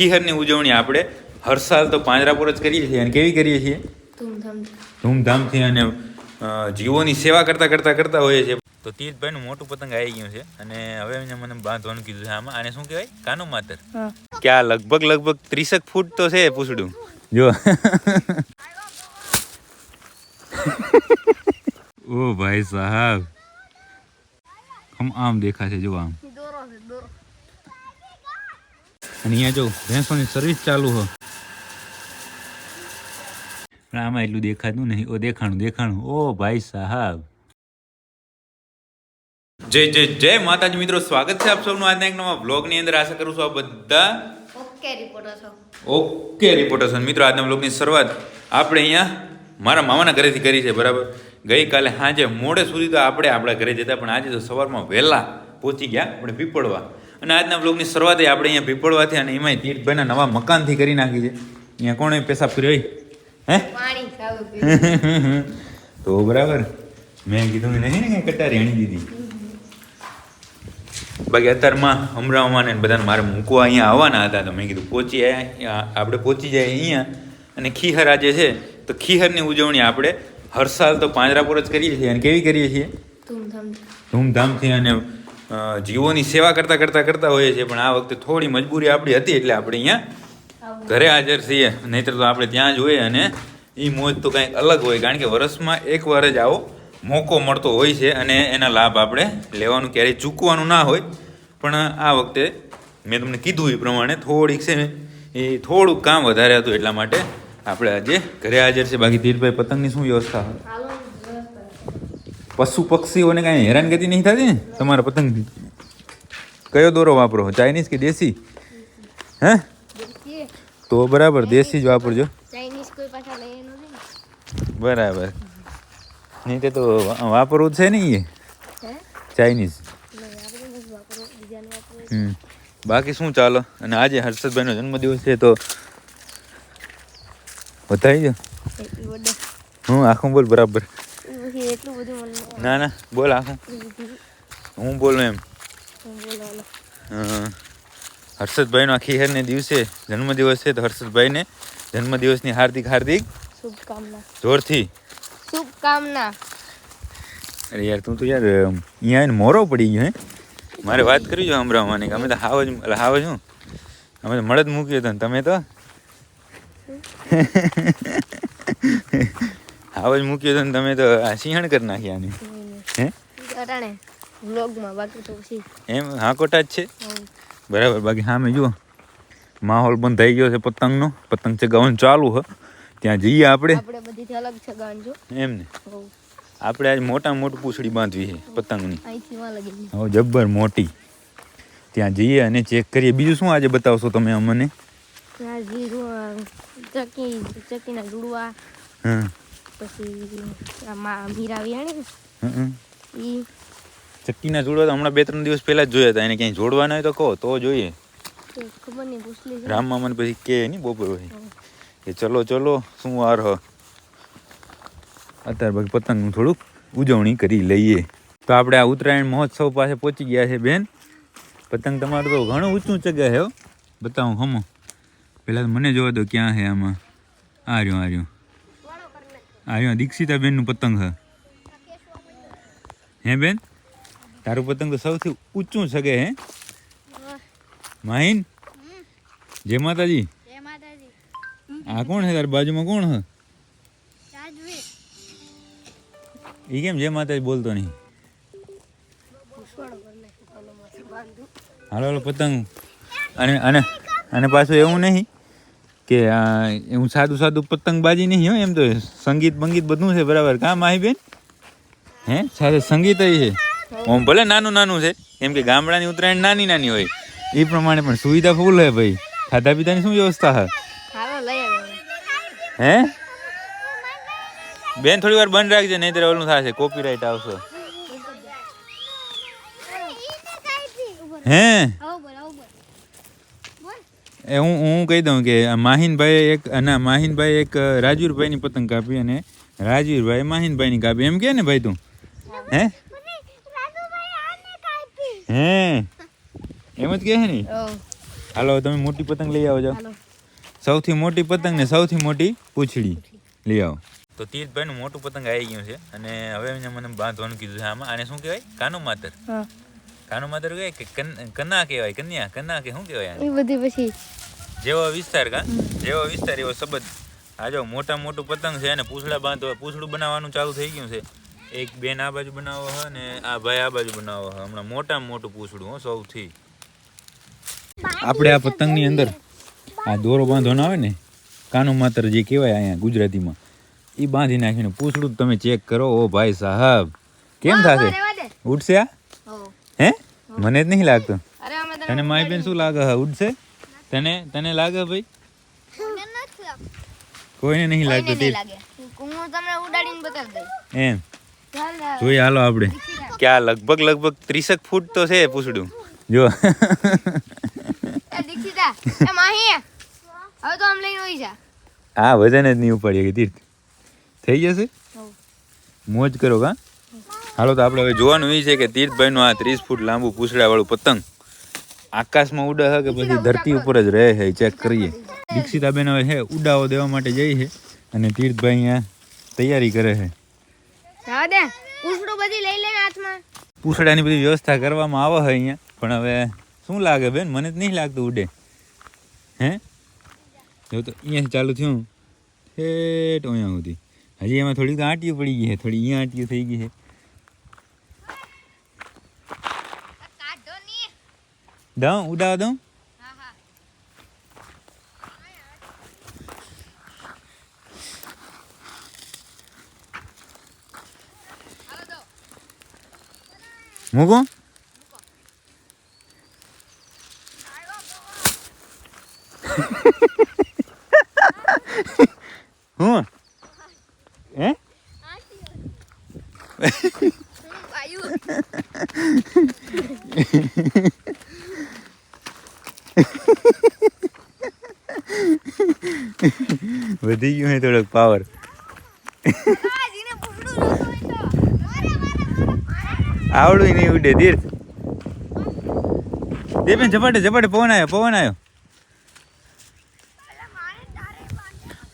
ખીહરની ઉજવણી આપણે હર સાલ તો પાંજરાપોર જ કરીએ છીએ. અને કેવી કરીએ છીએ? ધૂમધામથી. અને જીવોની સેવા કરતા કરતા કરતા હોઈએ છીએ. તો તીર્થભાઈનું મોટું પતંગ આવી ગયું છે. અને હવે એને મને બાંધવાનું કીધું છે આમાં. આને શું કહેવાય? કાનો માતર. કે આ લગભગ લગભગ ત્રીસેક ફૂટ તો છે પૂછડું. જો. ઓ ભાઈ સાહેબ. આમ આમ દેખાશે જો આમ. અને અહીંયા જો ભેંસોની સર્વિસ ચાલુ હો. પણ આમાં એટલું દેખાતું નહીં. ઓ દેખાણું દેખાણું. ઓ ભાઈ સાહેબ. જય જય જય માતાજી મિત્રો. સ્વાગત છે આપ સૌનું આજના એક નવા બ્લોગની અંદર. આશા કરું છું આ બધા ઓકે રિપોર્ટર છો. ઓકે છો. મિત્રો આજના બ્લોગની શરૂઆત આપણે અહીંયા મારા મામાના ઘરેથી કરી છે બરાબર? ગઈકાલે સાંજે મોડે સુધી તો આપણે આપણા ઘરે જતા પણ આજે તો સવારમાં વહેલા પહોંચી ગયા આપણે પીપળવા. અને આજના બ્લોગની શરૂઆત આપણે અહીંયા પીપળવાથી અને એમાંય તીર્થભાઈના નવા મકાનથી કરી નાખી છે. અહીંયા કોણે પૈસા ફેરવી હે? તો બરાબર. મેં કીધું નહીં ને કાંઈ કટારી હણી દીધી. બાકી અત્યારમાં હમણાં ને બધાને મારે મૂકવા અહીંયા આવવાના હતા તો મેં કીધું પહોંચી આપણે પહોંચી જાય અહીંયા. અને ખીહર આજે છે. તો ખીહરની ઉજવણી આપણે હર સાલ તો પાંજરાપોર જ કરીએ છીએ. અને કેવી કરીએ છીએ? ધૂમધામથી અને જીવોની સેવા કરતા કરતા કરતા હોઈએ છીએ પણ આ વખતે થોડી મજબૂરી આપણી હતી એટલે આપણે અહીંયા ઘરે હાજર છીએ. નહીતર તો આપણે ત્યાં જ હોઈએ અને એ મોજ તો કંઈક અલગ હોય કારણ કે વર્ષમાં એક વાર જ આવો મોકો મળતો હોય છે અને એના લાભ આપણે લેવાનું ક્યારેય ચૂકવાનું ના હોય. પણ આ વખતે મેં તમને કીધું એ પ્રમાણે થોડીક છે એ થોડુંક કામ વધારે હતું એટલા માટે આપણે આજે ઘરે હાજર છે બાકી ધીરભાઈ પતંગની શું વ્યવસ્થા? હોય પશુ પક્ષીઓને કાંઈ હેરાનગતિ નહીં થતી ને? તમારા પતંગથી. કયો દોરો વાપરો? ચાઇનીઝ કે દેશી? હે? દેખીએ તો બરાબર દેશી. જ વાપરજો. ચાઇનીઝ કોઈ પાછા લઈ નથી બરાબર. નહીં તે તો વા- વાપરવું જ છે ને એ હે? ચાઇનીઝ નહીં આપણે નથી વાપરવું બીજાને વાપરવું હમ. બાકી શું ચાલો? અને આજે હર્ષદભાઈનો જન્મદિવસ છે તો વધારી દો એટલું બધું હું આખું બોલ બરાબર. એટલું બધું મને ના ના બોલ આખું. હું બોલું એમ. અ, હર્ષદભાઈનો આ હેરને દિવસે જન્મદિવસ છે તો હર્ષદભાઈને જન્મદિવસની હાર્દિક હાર્દિક શુભકામના. જોરથી. શુભકામના. અરે યાર તું તો યાર અહીંયા આવીને મોરો પડી ગયો હે. મારે વાત કરી જો હમણાં અમે તો હાવ જ હાવ જ હું. અમે તો મળદ મૂક્યો હતો ને તમે તો? હાવ જ મૂક્યો તો તમે તો સિંહણ કરી નાખ્યા આને હે? અટાણે વ્લોગમાં બાકી તો પછી. એમ હાકોટા જ છે? બરાબર બાકી સામે જુઓ. માહોલ બંધ થઈ ગયો છે પતંગનો. પતંગ ચગાવવાનું ચાલુ હ. ત્યાં જઈએ આપણે. આપણે બધીથી અલગ છે એમ ને. આપણે આજ મોટા મોટું પૂંછડી બાંધવી છે પતંગની. હો હવે જબ્બર મોટી. ત્યાં જઈએ અને ચેક કરીએ. બીજું શું આજે બતાવશો તમે અમને? ચકી ચકીના હા પછી આમાં મીરા વિયાણી. ઈ ચક્કીના જોડવા તો હમણાં બે ત્રણ દિવસ પહેલા જ જોયા હતા. એને ક્યાંય જોડવાના હોય તો કહો તો જોઈએ. ખબર નહીં પૂછલી રામ મામાને પછી કે નહીં બપોર હોય કે ચલો ચલો શું વાર હ અત્યારે પછી પતંગનું થોડુંક ઉજવણી કરી લઈએ. તો આપણે આ ઉત્તરાયણ મહોત્સવ પાસે પહોંચી ગયા છે બેન. પતંગ તમારું તો ઘણું ઊંચું ચગે હે. બતાવું હમો. પહેલાં તો મને જોવા દો ક્યાં છે આમાં. આ રહ્યું આ રહ્યું. આ દીક્ષિતાબેનનું દીક્ષિતા બેનનું પતંગ હે હે બેન? તારું પતંગ તો સૌથી ઊંચું સગે હે. માહિન? જય માતાજી. આ કોણ છે? તારી બાજુમાં કોણ છે? એ કેમ જય માતાજી બોલતો નહીં? હાલો હાલો, પતંગ. અને અને અને પાછું એવું નહીં? કે આ એવું સાદું સાદું પતંગબાજી નહીં હો એમ તો સંગીત બંગીત બધું છે બરાબર. કાં માહી બેન? હે? સાથે સંગીત છે? ઓમ ભલે નાનું નાનું છે કેમ કે ગામડાની ઉત્તરાયણ નાની નાની હોય. એ પ્રમાણે પણ સુવિધા ફૂલ હે ભાઈ. ખાધા પીધાની શું વ્યવસ્થા હે હે? બેન થોડી વાર બંધ રાખજે નહીતર ઓલું થશે કોપીરાઈટ આવશે. હે? એ હું હું કહી દઉં કે માહિનભાઈ એક ના માહિનભાઈ એક રાજવીરભાઈની પતંગ કાપી અને રાજવીરભાઈ માહિનભાઈની કાપી. એમ કે ને ભાઈ તું? હે? હે? એમ જ કહે છે ને? હાલો તમે મોટી પતંગ લઈ આવો જાઓ સૌથી મોટી પતંગ ને સૌથી મોટી પૂછડી. લઈ આવો. તો તીર્થભાઈનું મોટું પતંગ આવી ગયું છે અને હવે એને મને બાંધવાનું કીધું છે આમાં. આને શું કહેવાય? કાનો માતર. હા કાનો માતર કે કન- કન્ના કહેવાય કન્યા કન્ના કે શું કહેવાય એ બધી પછી. જેવો વિસ્તાર કા? જેવો વિસ્તાર એવો શબ્દ. આ જો મોટા મોટું પતંગ છે અને પૂછડા બાંધવા પૂછડું બનાવવાનું ચાલુ થઈ ગયું છે. એક બેન આ બાજુ બનાવો છે ને આ ભાઈ આ બાજુ બનાવો છે હમણાં મોટા મોટું પૂછડું હો સૌથી. આપણે આ પતંગની અંદર આ દોરો બાંધવાનો આવે ને કાનો માતર જે કહેવાય અહીંયા ગુજરાતીમાં એ બાંધી નાખીને પૂછડું તમે ચેક કરો. ઓ ભાઈ સાહેબ કેમ થશે? ઉઠશે ઉડશે આ? હો? હે મને જ નહીં લાગતું. તને માય બેન શું લાગે? હા ઉડશે? તને તને લાગે ભાઈ? કોઈને નહીં લાગતું તે હું તમને ઉડાડીને બતાવી દઈશ એમ. જોઈ જોઈએ હાલો આપણે. કે આ લગભગ લગભગ ત્રીસેક ફૂટ તો છે પૂછડું. જો. એ દીક્ષિતા એ માહી. હવે તો આમ લઈને હોઈ જા. આ વજન જ નહીં ઉપાડી તીર્થ થઈ જશે? મોજ કરો કા? હાલો તો આપણે હવે જોવાનું એ છે કે તીર્થભાઈનું આ ત્રીસ ફૂટ લાંબુ પૂછડાવાળું પતંગ આકાશમાં ઉડે છે કે પછી ધરતી ઉપર જ રહે છે ચેક કરીએ. દીક્ષિતાબેન હવે છે ઉડાવો દેવા માટે જઈ છે અને તીર્થભાઈ અહીંયા તૈયારી કરે છે બધી લઈ લેને હાથમાં. પૂછડાની બધી વ્યવસ્થા કરવામાં આવે છે અહીંયા પણ હવે શું લાગે બેન? મને જ નહીં લાગતું ઉડે. હે? જો તો અહીંયા ચાલુ થયું. ઠેઠ અહીંયા સુધી. હજી એમાં થોડીક આંટીઓ પડી ગઈ છે થોડી અહીંયા આંટીઓ થઈ ગઈ છે કાઢો ની દઉં ઉડાવ દઉં મૂકો હું હે વાયુ વધી ગયું હોય થોડોક પાવર આવડું નહીં ઉડે તીર્થ દે બેન ઝપાટે ઝપાટે પવન આવ્યો પવન આવ્યો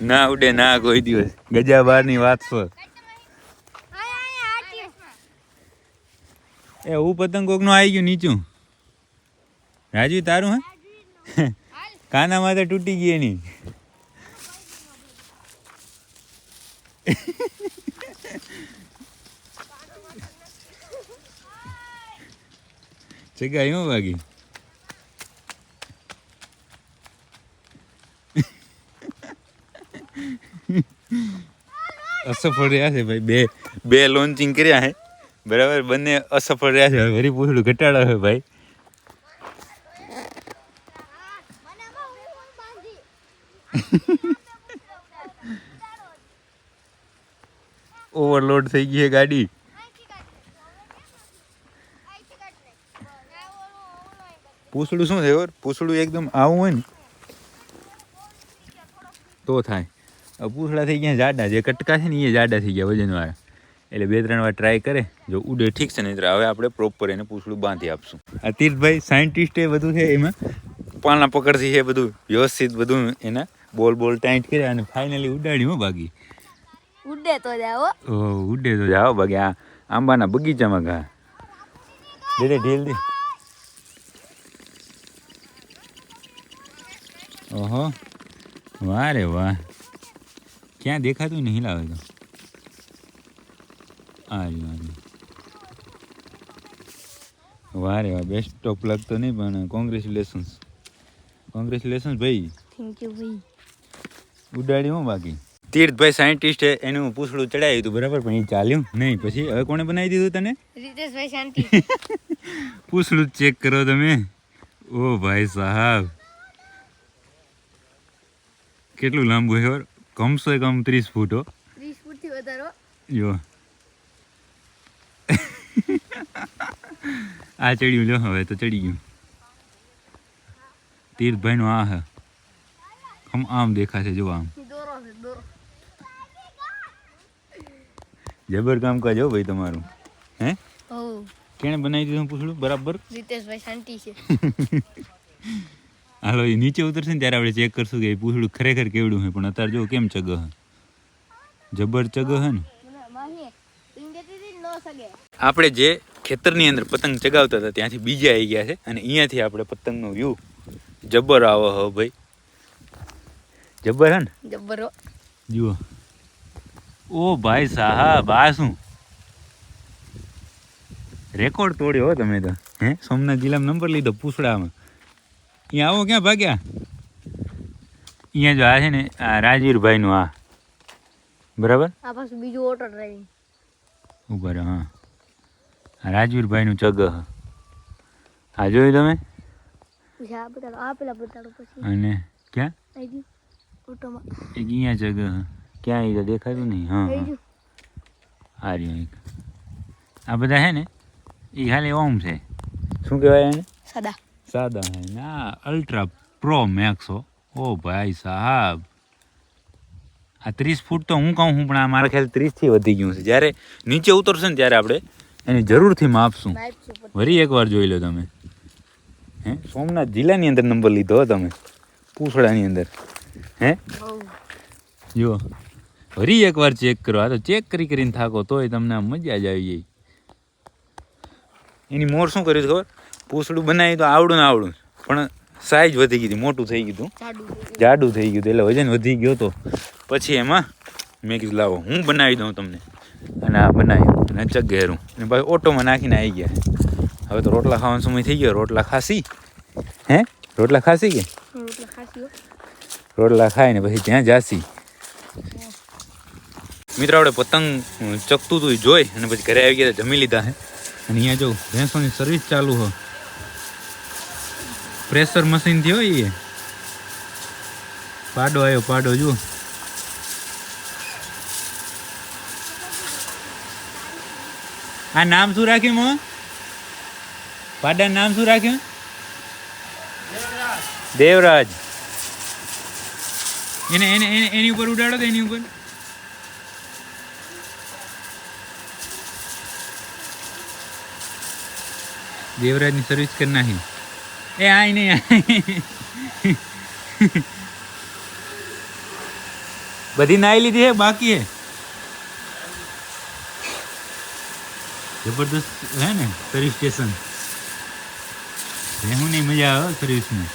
ના ઉડે ના કોઈ દિવસ. ગજા બારની વાત છો. એ હું પતંગ કોકનું આવી ગયું નીચું. રાજવી તારું હે? કાનામાં તો તૂટી ગઈ એની. જગ્યા એવું વાગી અસફળ રહ્યા છે ભાઈ બે બે લોન્ચિંગ કર્યા છે બરાબર બંને અસફળ રહ્યા છે. હવે વરી પૂછડું ઘટાડો છે ભાઈ. ઓવરલોડ થઈ ગઈ છે ગાડી. પૂછડું શું થયું પૂછડું એકદમ આવું હોય ને, તો થાય. પૂછડા થઈ ગયા જાડા, જે કટકા છે ને એ જાડા થઈ ગયા વજનવાળા. એટલે બે ત્રણ વાર ટ્રાય કરે. જો ઉડે ઠીક છે નહીં હવે આપણે પ્રોપર એને પૂછડું બાંધી આપશું. આ તીર્થભાઈ સાયન્ટિસ્ટ એ બધું છે એમાં પાલના પકડથી છે બધું, વ્યવસ્થિત બધું એના બોલ બોલ ટાઈટ કર્યા અને ફાઇનલી ઉડાડ્યું ભાગી ઉડે તો જાઓ. ઓહો ઉડે તો જાઓ બાકી આ આંબાના બગીચામાં ઘા. દે દે ઢીલ દે. ઓહો. વાહ રે વાહ. ક્યાં દેખાતું નહીં લાવે તો. આ રહ્યું, આ રહ્યું. વાહ રે વાહ બેસ્ટ ઓફ લક તો નહીં પણ કોંગ્રેચ્યુલેશન્સ કોંગ્રેચ્યુલેશન્સ ભાઈ. થેન્ક યુ ભાઈ. ઉડાડ્યું હું બાકી. તીર્થભાઈ સાયન્ટિસ્ટ એનું પૂછડું ચડાવ્યું હતું બરાબર? પણ એ ચાલ્યું નહીં. પછી હવે કોણે બનાવી દીધું તને? રીતેશભાઈ શાંતિ. પૂછડું ચેક કરો તમે. ઓ ભાઈ સાહેબ. કેટલું લાંબુ છે? કમસે કમ ત્રીસ ફૂટ ત્રીસ ફૂટથી વધારો. જો. આ ચડ્યું લો હવે તો ચડી ગયું. તીર્થભાઈનું આ હે. આમ આમ દેખાશે જો આમ દોરો છે દોરો જબર કામ કાજ હો ભાઈ તમારું? હે? કેણે બનાવી દીધું પૂછડું? બરાબર? રીતેશભાઈ શાંતિ છે. હાલો એ નીચે ઉતરશે ને ત્યારે આપણે ચેક કરશું કે એ પૂછડું ખરેખર કેવડું છે પણ અત્યારે જો કેમ ચગ હે? જબર ચગ હે ને? આપણે જે ખેતરની અંદર પતંગ ચગાવતા હતા ત્યાંથી બીજા આવી ગયા છે અને અહીંયાથી આપણે પતંગનો વ્યૂ જબર આવો હો ભાઈ. જબર હે ને? જબર જુઓ. ઓ ભાઈ સાહેબ આ શું? રેકોર્ડ તોડ્યો હો તમે તો. હે? સોમનાથ જિલ્લામાં નંબર લીધો પૂછડામાં. અહીંયા આવો ક્યાં ભાગ્યા? અહીંયા જો આ છે ને આ રાજવીરભાઈનું આ. બરાબર? આ પાછું બીજું ઓટો ડ્રાઇવિંગ ઉપર હા. આ રાજવીરભાઈનું ચગ હ. આ જોયું તમે? આ પેલા બતાડો પછી. અને ક્યાં? ઓટોમાં એક અહીંયા ચગ હ. ક્યાં એ તો દેખાતું નહીં હા હા. આ રહ્યું એક. આ બધા છે ને એ ખાલી ઓમ છે. શું કહેવાય એને? સાદા. સાદા હે ના અલ્ટ્રા પ્રો મેક્સ હો. ઓ ભાઈ સાહેબ. આ ત્રીસ ફૂટ તો હું કહું હું પણ આ મારા ખ્યાલ ત્રીસથી વધી ગયું છે. જ્યારે નીચે ઉતરશે ને ત્યારે આપણે એને જરૂરથી માપશું. વરી એકવાર જોઈ લો તમે. હે? સોમનાથ જિલ્લાની અંદર નંબર લીધો હો તમે. પૂછડાની અંદર. હે? જુઓ. ફરી એકવાર ચેક કરો. આ તો ચેક કરી કરીને થાકો તોય તમને મજા જ આવી જાય. એની મોર શું કર્યું ખબર? પૂછડું બનાવી તો આવડું ને આવડું. પણ સાઈઝ વધી ગઈ હતી મોટું થઈ ગયું હતું. જાડું થઈ ગયું. એટલે વજન વધી ગયો તો. પછી એમાં મેં કીધું લાવો હું બનાવી દઉં તમને. અને આ બનાવ્યું અને ચગેરું અને ભાઈ ઓટોમાં નાખીને આવી ગયા. હવે તો રોટલા ખાવાનો સમય થઈ ગયો. રોટલા ખાસી? હે? રોટલા ખાસી કે? રોટલા રોટલા ખાઈને પછી ત્યાં જાસી. મિત્રો આપણે પતંગ ચકતું હતું જોઈ અને પછી ઘરે આવી ગયા જમી લીધા હે. અને અહીંયા જો ભેંસોની સર્વિસ ચાલુ હો. પ્રેશર મશીન થયો હોય એ પાડો આવ્યો પાડો, જુઓ. આ નામ શું રાખ્યું મો પાડા નામ શું રાખ્યું? દેવરાજ. એને એને, એની ઉપર ઉડાડો તો એની ઉપર? દેવરાજની સર્વિસ કરી નાખી. એ આય નહીં બધી નાઈ લીધી હે, બાકી હે? જબરદસ્ત હે ને સર્વિસ સ્ટેશન રહેવું નહીં, મજા આવે સર્વિસમાં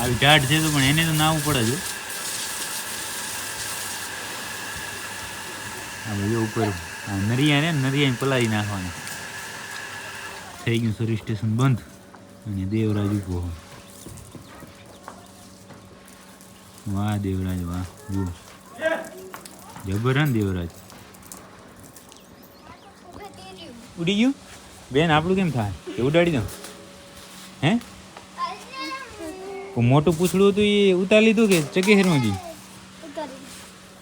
આવી ટાઢ છે તો પણ એને તો નાવું પડે છે આ બધું ઉપર આ નરિયા ને નરિયા પલાળી નાખવાની. થઈ ગયું સર્વિસ સ્ટેશન બંધ અને દેવરાજ ઊભો વાહ દેવરાજ વાહ જુઓ. જબર દેવરાજ? ઉડી ગયું? બેન આપણું કેમ થાય? એ ઉડાડી દઉં હે? મોટું પૂછડું હતું એ ઉતારી લીધું કે ચગેહેરમાં જી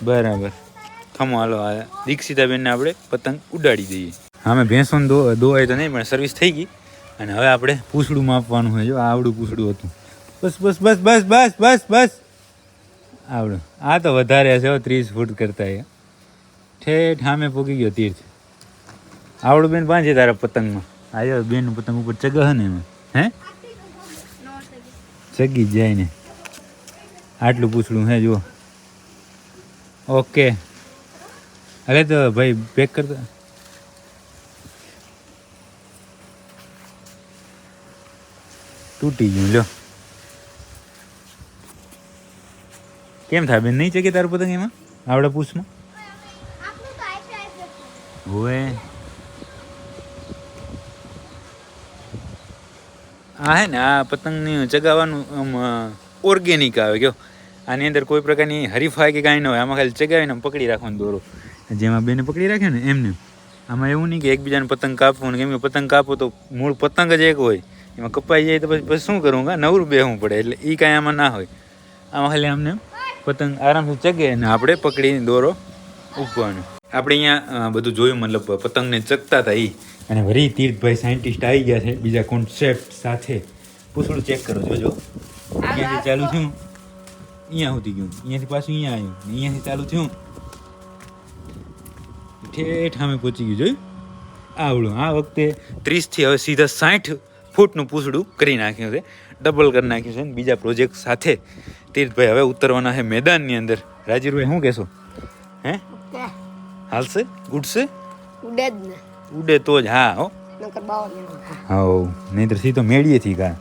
બરાબર. ખમો હાલો દીક્ષિતાબેનને આપણે પતંગ ઉડાડી દઈએ. હા મેં ભેંસોને દો દોવાય તો નહીં, પણ સર્વિસ થઈ ગઈ. અને હવે આપણે પૂછડું માપવાનું હોય, જો આવડું પૂછડું હતું. બસ બસ બસ બસ બસ બસ બસ. આવડું. આ તો વધારે હશે ત્રીસ ફૂટ કરતા એ. ઠેઠ સામે પોગી ગયો તીર્થ આવડું બેન પાંચે તારા પતંગમાં. આવ્યો બેન પતંગ ઉપર ચગહ ને એમાં. હે? ચગી જાય ને. આટલું પૂછડું હે, જુઓ. ઓકે. અરે તો ભાઈ પેક કરતા. તૂટી ગયું, લ્યો. કેમ થાય, બેન? નહીં ચગે તારું પતંગ એમાં? આવડા પૂછમાં? હોય આ હે ને, આ પતંગની ચગાવવાનું, આમ ઓર્ગેનિક આવે, કયો. આની અંદર કોઈ પ્રકારની હરીફાઈ કે કાંઈ ન હોય, આમાં ખાલી ચગાવીને પકડી રાખવાનું દોરો. જેમાં બેને પકડી રાખે ને એમને. આમાં એવું નહીં કે એકબીજાને પતંગ કાપવું ને કેમ કે પતંગ કાપો તો મૂળ પતંગ જ એક હોય. એમાં કપાઈ જાય તો પછી પછી શું કરવું કા નવરું બેહવું પડે એટલે એ કાંઈ આમાં ના હોય. આમાં ખાલી આમને પતંગ આરામથી ચગે અને આપણે પકડીને દોરો ઉપવાનો આપણે અહીંયા બધું જોયું મતલબ પતંગને ચકતા હતા એ અને વરી તીર્થભાઈ સાયન્ટિસ્ટ આવી ગયા છે બીજા કોન્સેપ્ટ સાથે. પૂછડું ચેક કરો જોજો. અહીંયાથી ચાલુ થયું. અહીંયા સુધી ગયું. અહીંયાથી પાછું અહીંયા આવ્યું. અહીંયાથી ચાલુ થયું. ઠેઠ સામે પહોંચી ગયું જોયું? આવડું. આ વખતે ત્રીસથી હવે સીધા સાઠ ફૂટનું પૂછડું કરી નાખ્યું છે ડબલ કરી નાખ્યું છે ને બીજા પ્રોજેક્ટ સાથે. તીર્થભાઈ હવે ઉતરવાના છે મેદાનની અંદર. રાજીરભાઈ શું કહેશો? હે? કે હાલશે? ઉડશે? ઉડે જ ને. ઉડે તો જ હા હો. નકર બાવો ને હા નહીંતર સીધો મેળીએથી કા?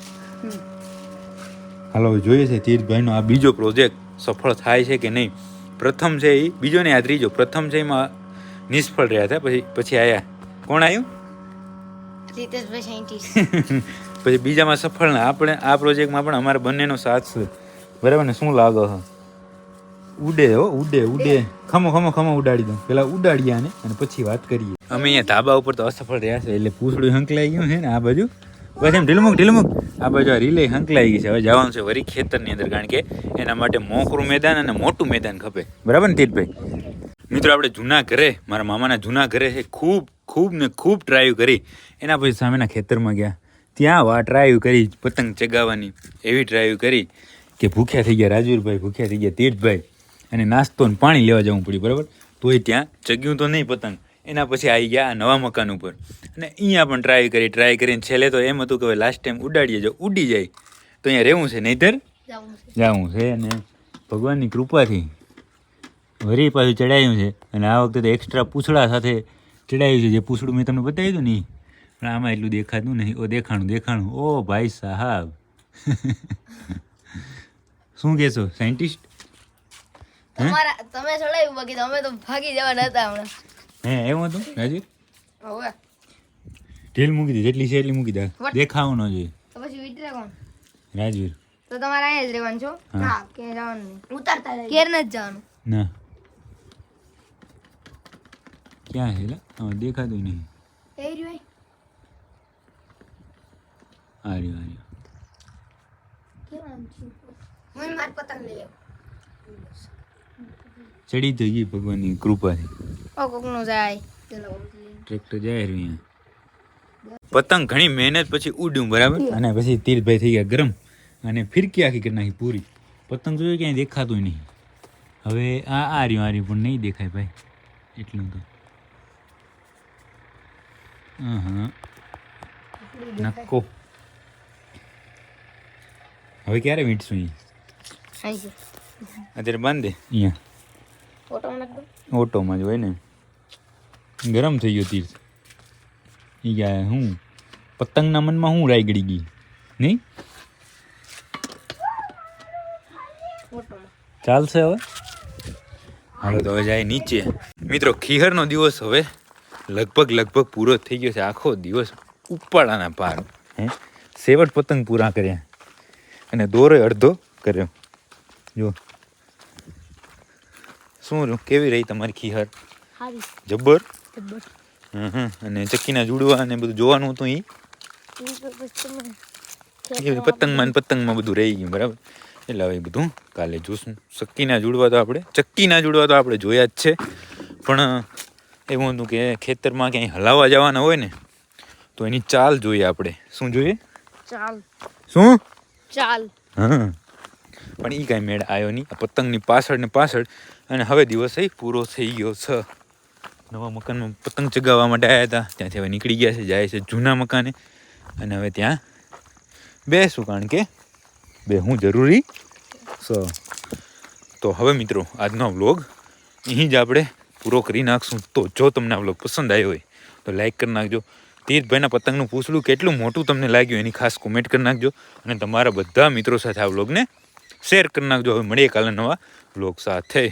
હાલો હવે જોઈએ છે તીર્થભાઈનો આ બીજો પ્રોજેક્ટ સફળ થાય છે કે નહીં. પ્રથમ છે એ બીજો ને આ ત્રીજો. પ્રથમ છે એમાં નિષ્ફળ રહ્યા હતા. પછી પછી આયા. કોણ આવ્યું રીતેશભાઈ સાયન્ટિસ્ટ પછી બીજામાં સફળ ના. આપણે આ પ્રોજેક્ટમાં પણ અમારા બંનેનો સાથ છે. બરાબર ને? શું લાગે છે? ઉડે હો ઉડે ઉડે. ખમો ખમો ખમો ઉડાડી દઉં. પેલા ઉડાડીએ આને અને પછી વાત કરીએ. અમે અહીંયા ધાબા ઉપર તો અસફળ રહ્યા છે. એટલે પૂછડું હંકલાઈ ગયું છે ને આ બાજુ. બસ એમ ઢીલમુક ઢીલમુક આ બાજુ આ રિલે હંકલાઈ ગઈ છે. હવે જવાનું છે વરી ખેતરની અંદર કારણ કે એના માટે મોકરું મેદાન અને મોટું મેદાન ખપે. બરાબર ને તીર્થભાઈ મિત્રો આપણે જૂના ઘરે મારા મામાના જૂના ઘરે છે ખૂબ ખૂબ ને ખૂબ ટ્રાય કરી. એના પછી સામેના ખેતરમાં ગયા. ત્યાં વા ટ્રાય કરી પતંગ ચગાવવાની. એવી ટ્રાય કરી કે ભૂખ્યા થઈ ગયા રાજવીરભાઈ ભૂખ્યા થઈ ગયા તીર્થભાઈ અને નાસ્તો ને પાણી લેવા જવું પડ્યું બરાબર? તોય ત્યાં ચગ્યું તો નહીં પતંગ. એના પછી આવી ગયા નવા મકાન ઉપર. અને અહીંયા પણ ટ્રાય કરી ટ્રાય કરીને છેલ્લે તો એમ હતું કે હવે લાસ્ટ ટાઈમ ઉડાડીએ જો ઉડી જાય. તો અહીંયા રહેવું છે નહીતર? જવું જવું છે અને ભગવાનની કૃપાથી વરી પાછું ચડાયું છે. અને આ વખતે તો એક્સ્ટ્રા પૂછડા સાથે ચડાયું છે. જે પૂછડું મેં તમને બતાવ્યું હતું નહીં પણ આમાં એટલું દેખાતું નહીં. ઓ દેખાણું દેખાણું. ઓ ભાઈ સાહેબ. શું કહેશો? સાયન્ટિસ્ટ? તમે ચડાવ્યું બાકી અમે તો ભાગી જવાના હતા હમણાં. હે એવું હતું? હવે. ઢીલ મૂકી દી. જેટલી છે એટલી મૂકી દે? દેખાવું ન જોઈએ. તો પછી વિતરે કોણ? રાજવીર. તો તમારે અહીંયા જ રહેવાનું છો? હા. હા કે જવાનું ઉતારતા કેર નથી જવાનું. ના. ક્યાં છે લા? દેખાતું નહીં એ રહ્યું આ રહ્યું આ રહ્યું ચડી તો ગઈ ભગવાનની કૃપાથી જાય ટ્રેક્ટર જાય રહ્યું અહીંયા પતંગ ઘણી મહેનત પછી ઉડ્યું બરાબર? અને પછી તીરભાઈ થઈ ગયા ગરમ. અને ફિરકી આખી કરી નાખી પૂરી? પતંગ જોયું ક્યાંય દેખાતું નહીં. હવે આ આ રહ્યું આ રહ્યું પણ નહીં દેખાય ભાઈ. એટલું તો. નક્કો. હવે ક્યારે મીટશું અહીં અહીં અત્યારે બાંધે અહીંયા. ઓટોમાં જ હોય ને. ગરમ થઈ ગયો તીર્થ ઈ ગયા હું? પતંગના મનમાં હું રાયગડી ગઈ? નહીં? ચાલશે હવે? હાલો તો હવે જાય નીચે. મિત્રો ખીહરનો દિવસ હવે. લગભગ લગભગ પૂરો થઈ ગયો છે. આખો દિવસ ઉપાડાના પાર. હે? સેવટ પતંગ પૂરા કર્યા. અને દોરે અડધો કર્યો. જો શું રહ્યું? કેવી રહી તમારી ખીહર? હારી. જબ્બર. અને ચક્કીના જુડવા અને બધું જોવાનું હતું એ પતંગમાં પતંગમાં બધું રહી ગયું બરાબર? એટલે હવે બધું કાલે જોશું. ચક્કીના જુડવા તો આપણે ચક્કીના જુડવા તો આપણે જોયા જ છે. પણ એવું હતું કે ખેતરમાં ક્યાંય હલાવવા જવાના હોય ને તો એની ચાલ જોઈએ આપણે. શું જોઈએ? ચાલ. શું? ચાલ. હા. પણ એ કાંઈ મેળ આવ્યો નહીં. પતંગની પાછળ ને પાછળ અને હવે દિવસ પૂરો થઈ ગયો છે. નવા મકાનમાં પતંગ ચગાવવા માટે આવ્યા હતા. ત્યાંથી હવે નીકળી ગયા છે જાય છે જૂના મકાને. અને હવે ત્યાં બેસું કારણ કે બે હું જરૂરી સ તો હવે મિત્રો આજનો વ્લોગ અહીં જ આપણે પૂરો કરી નાખશું. તો જો તમને આ બ્લોગ પસંદ આવ્યો હોય, તો લાઈક કરી નાખજો. તીર્થભાઈના પતંગનું પૂછડું કેટલું મોટું તમને લાગ્યું એની ખાસ કોમેન્ટ કરી નાખજો. અને તમારા બધા મિત્રો સાથે આ બ્લોગને શેર કરી નાખજો. હવે મળીએ કાલે નવા બ્લોગ સાથે.